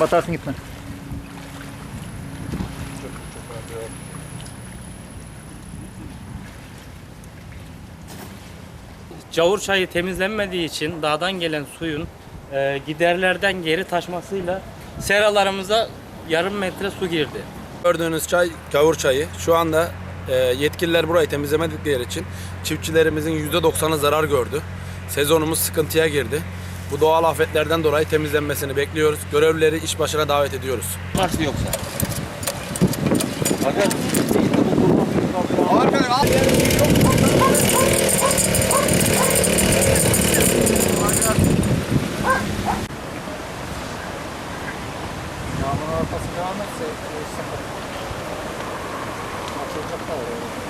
Batarsın gitme. Cavur çayı temizlenmediği için dağdan gelen suyun e, giderlerden geri taşmasıyla seralarımıza yarım metre su girdi. Gördüğünüz çay gavur çayı. Şu anda e, yetkililer burayı temizlemedikleri için çiftçilerimizin %90'ı zarar gördü. Sezonumuz sıkıntıya girdi. Bu doğal afetlerden dolayı temizlenmesini bekliyoruz. Görevlileri iş başına davet ediyoruz. Varsın yoksa. Yağmurun ortası devam etse sıkıntı. Açılacak da oraya.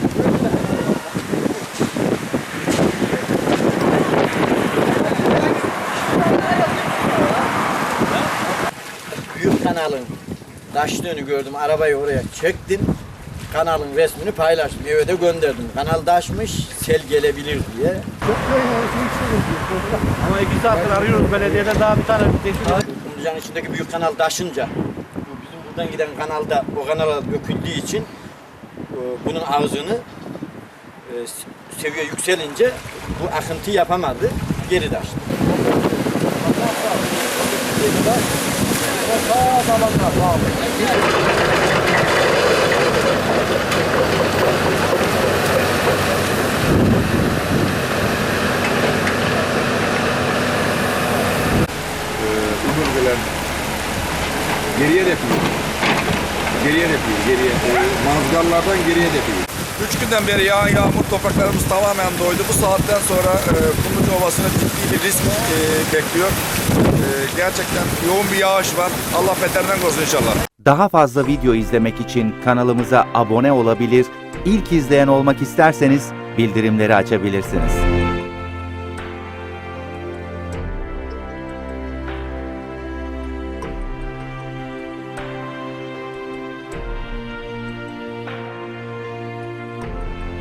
kanalın taştığını gördüm. Arabayı oraya çektim. Kanalın resmini paylaştım. Eve de gönderdim. Kanal taşmış, sel gelebilir diye. Ama iki saattir arıyoruz belediyeden daha bir tane Kumlucanın içindeki büyük kanal taşınca bizim buradan giden kanalda o kanala döküldüğü için e, bunun ağzını e, seviye yükselince bu akıntı yapamadı. Geri taştı. Bu bölgeler geriye depiyor. Geriye depiyor, geriye. E, mazgallardan geriye depiyor. Üç günden beri yağan yağmur topraklarımız tamamen doydu. Bu saatten sonra e, Kumluca Ovası'nı ciddi bir risk e, bekliyor. E, gerçekten yoğun bir yağış var. Allah beterinden korusun inşallah. Daha fazla video izlemek için kanalımıza abone olabilir, ilk izleyen olmak isterseniz bildirimleri açabilirsiniz.